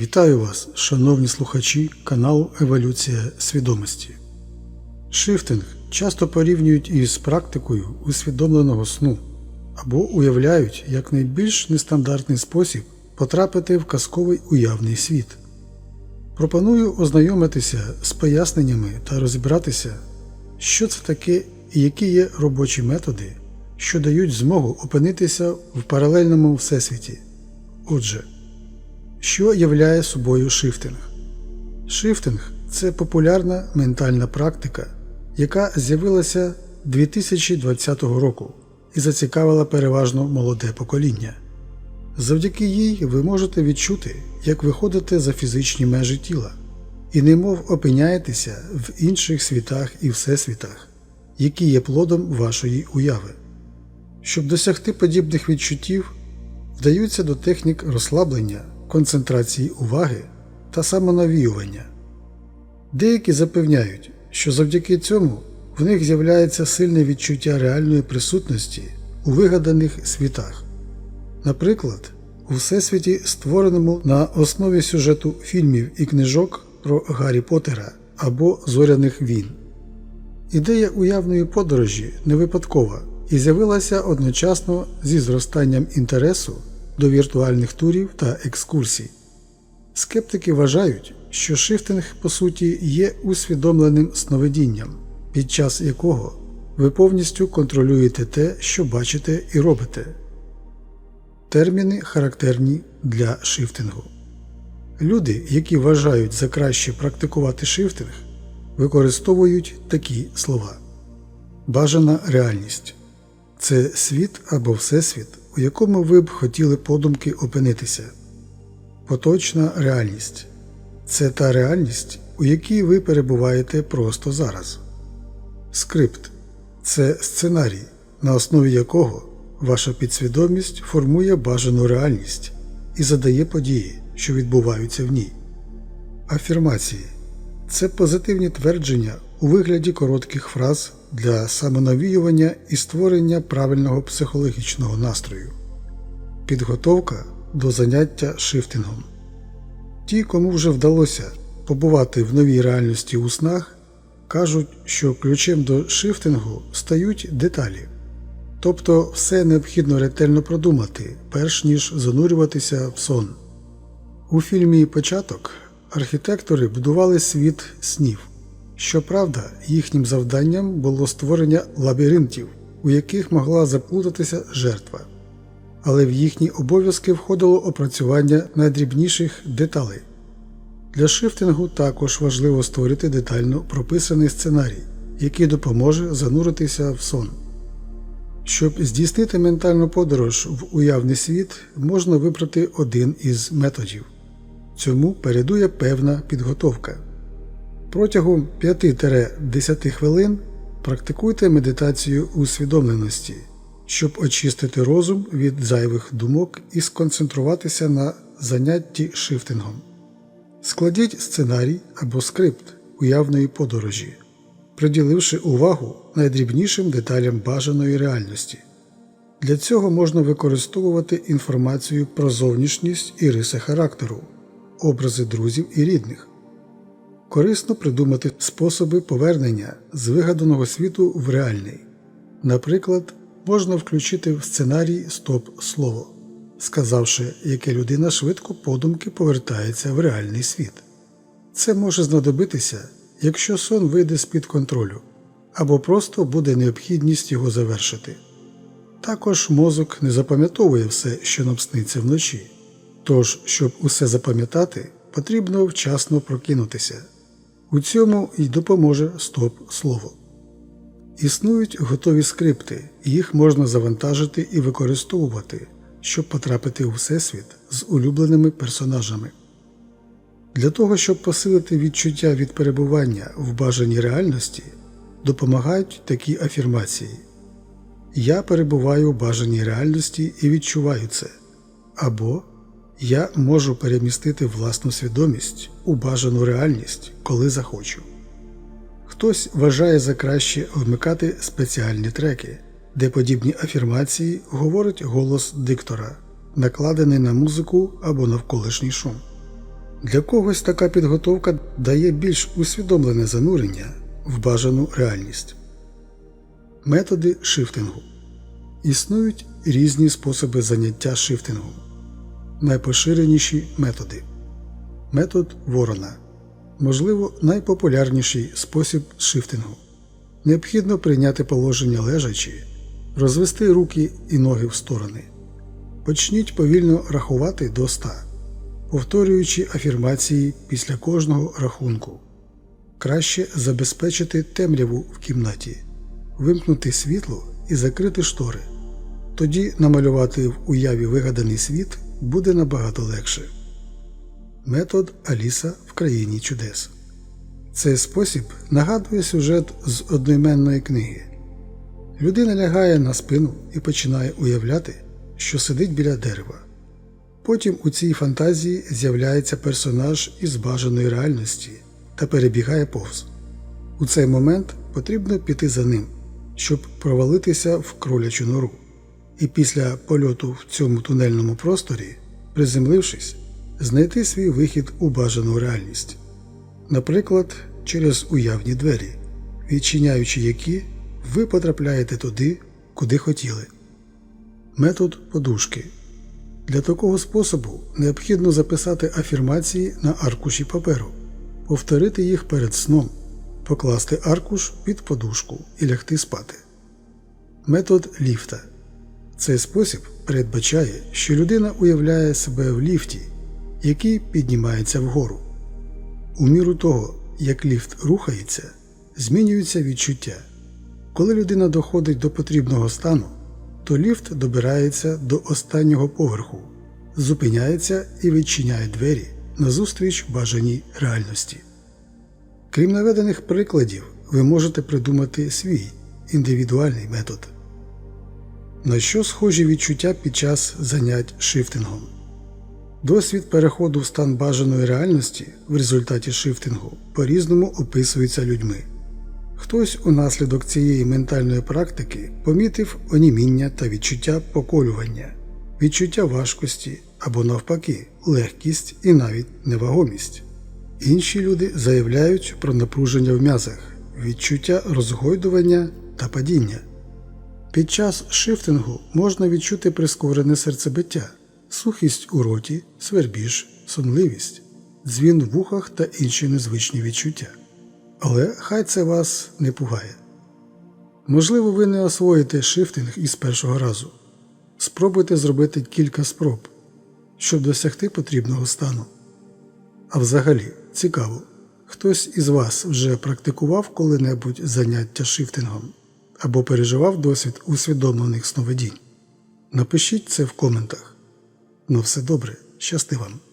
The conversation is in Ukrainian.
Вітаю вас, шановні слухачі каналу Еволюція свідомості. Шифтинг часто порівнюють із практикою усвідомленого сну або уявляють як найбільш нестандартний спосіб потрапити в казковий уявний світ. Пропоную ознайомитися з поясненнями та розібратися, що це таке і які є робочі методи, що дають змогу опинитися в паралельному всесвіті. Отже, що являє собою шифтинг? Шифтинг це популярна ментальна практика, яка з'явилася 2020 року і зацікавила переважно молоде покоління. Завдяки їй ви можете відчути, як виходите за фізичні межі тіла, і немов опиняєтеся в інших світах і всесвітах, які є плодом вашої уяви. Щоб досягти подібних відчуттів, вдаються до технік розслаблення, концентрації уваги та самонавіювання. Деякі запевняють, що завдяки цьому в них з'являється сильне відчуття реальної присутності у вигаданих світах. Наприклад, у всесвіті, створеному на основі сюжету фільмів і книжок про Гаррі Поттера або Зоряних війн. Ідея уявної подорожі не випадкова і з'явилася одночасно зі зростанням інтересу до віртуальних турів та екскурсій. Скептики вважають, що шифтинг по суті є усвідомленим сновидінням, під час якого ви повністю контролюєте те, що бачите і робите. Терміни характерні для шифтингу. Люди, які вважають за краще практикувати шифтинг, використовують такі слова: Бажана реальність це світ або всесвіт, у якому ви б хотіли подумки опинитися. Поточна реальність це та реальність, у якій ви перебуваєте просто зараз. Скрипт це сценарій, на основі якого ваша підсвідомість формує бажану реальність і задає події, що відбуваються в ній. Афірмації це позитивні твердження у вигляді коротких фраз для самонавіювання і створення правильного психологічного настрою. Підготовка до заняття шифтингом. Ті, кому вже вдалося побувати в новій реальності у снах, кажуть, що ключем до шифтингу стають деталі. Тобто все необхідно ретельно продумати, перш ніж занурюватися в сон. У фільмі Початок архітектори будували світ снів. Щоправда, їхнім завданням було створення лабіринтів, у яких могла заплутатися жертва. Але в їхні обов'язки входило опрацювання найдрібніших деталей. Для шифтингу також важливо створити детально прописаний сценарій, який допоможе зануритися в сон. Щоб здійснити ментальну подорож в уявний світ, можна вибрати один із методів. Цьому передує певна підготовка. Протягом 5-10 хвилин практикуйте медитацію усвідомленості, щоб очистити розум від зайвих думок і сконцентруватися на занятті шифтингом. Складіть сценарій або скрипт уявної подорожі, приділивши увагу найдрібнішим деталям бажаної реальності. Для цього можна використовувати інформацію про зовнішність і риси характеру, образи друзів і рідних. Корисно придумати способи повернення з вигаданого світу в реальний. Наприклад, можна включити в сценарій стоп-слово, сказавши, яке людина швидко подумки повертається в реальний світ. Це може знадобитися, якщо сон вийде з-під контролю, або просто буде необхідність його завершити. Також мозок не запам'ятовує все, що нам сниться вночі, тож, щоб усе запам'ятати, потрібно вчасно прокинутися. У цьому й допоможе стоп-слово. Існують готові скрипти, їх можна завантажити і використовувати, щоб потрапити у всесвіт з улюбленими персонажами. Для того, щоб посилити відчуття від перебування в бажаній реальності, допомагають такі афірмації Я перебуваю в бажаній реальності і відчуваю це. Або Я можу перемістити власну свідомість у бажану реальність, коли захочу. Хтось вважає за краще вмикати спеціальні треки, де подібні афірмації говорить голос диктора, накладений на музику або навколишній шум. Для когось така підготовка дає більш усвідомлене занурення в бажану реальність. Методи шифтингу існують різні способи заняття шифтингом. Найпоширеніші методи. Метод Ворона. Можливо, найпопулярніший спосіб шифтингу. Необхідно прийняти положення лежачі, розвести руки і ноги в сторони. Почніть повільно рахувати до 100, повторюючи афірмації після кожного рахунку. Краще забезпечити темряву в кімнаті, вимкнути світло і закрити штори. Тоді намалювати в уяві вигаданий світ буде набагато легше. Метод Аліса в країні чудес. Цей спосіб нагадує сюжет з одноіменної книги. Людина лягає на спину і починає уявляти, що сидить біля дерева. Потім у цій фантазії з'являється персонаж із бажаної реальності та перебігає повз. У цей момент потрібно піти за ним, щоб провалитися в кролячу нору. І після польоту в цьому тунельному просторі, приземлившись, знайти свій вихід у бажану реальність. Наприклад, через уявні двері, відчиняючи які, ви потрапляєте туди, куди хотіли. Метод подушки. Для такого способу необхідно записати афірмації на аркуші паперу, повторити їх перед сном, покласти аркуш під подушку і лягти спати. Метод ліфта. Цей спосіб передбачає, що людина уявляє себе в ліфті, який піднімається вгору. У міру того, як ліфт рухається, змінюються відчуття. Коли людина доходить до потрібного стану, то ліфт добирається до останнього поверху, зупиняється і відчиняє двері назустріч бажаній реальності. Крім наведених прикладів, ви можете придумати свій індивідуальний метод. На що схожі відчуття під час занять шифтингом? Досвід переходу в стан бажаної реальності в результаті шифтингу по-різному описується людьми. Хтось унаслідок цієї ментальної практики помітив оніміння та відчуття поколювання, відчуття важкості або, навпаки, легкість і навіть невагомість. Інші люди заявляють про напруження в м'язах, відчуття розгойдування та падіння. Під час шифтингу можна відчути прискорене серцебиття, сухість у роті, свербіж, сонливість, дзвін в вухах та інші незвичні відчуття. Але хай це вас не пугає. Можливо, ви не освоїте шифтинг із першого разу. Спробуйте зробити кілька спроб, щоб досягти потрібного стану. А взагалі, цікаво, хтось із вас вже практикував коли-небудь заняття шифтингом або переживав досвід усвідомлених сновидінь. Напишіть це в коментах. Ну все добре, щасти вам!